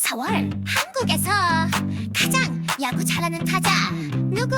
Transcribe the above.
4월 한국에서 가장 야구 잘하는 타자 누구?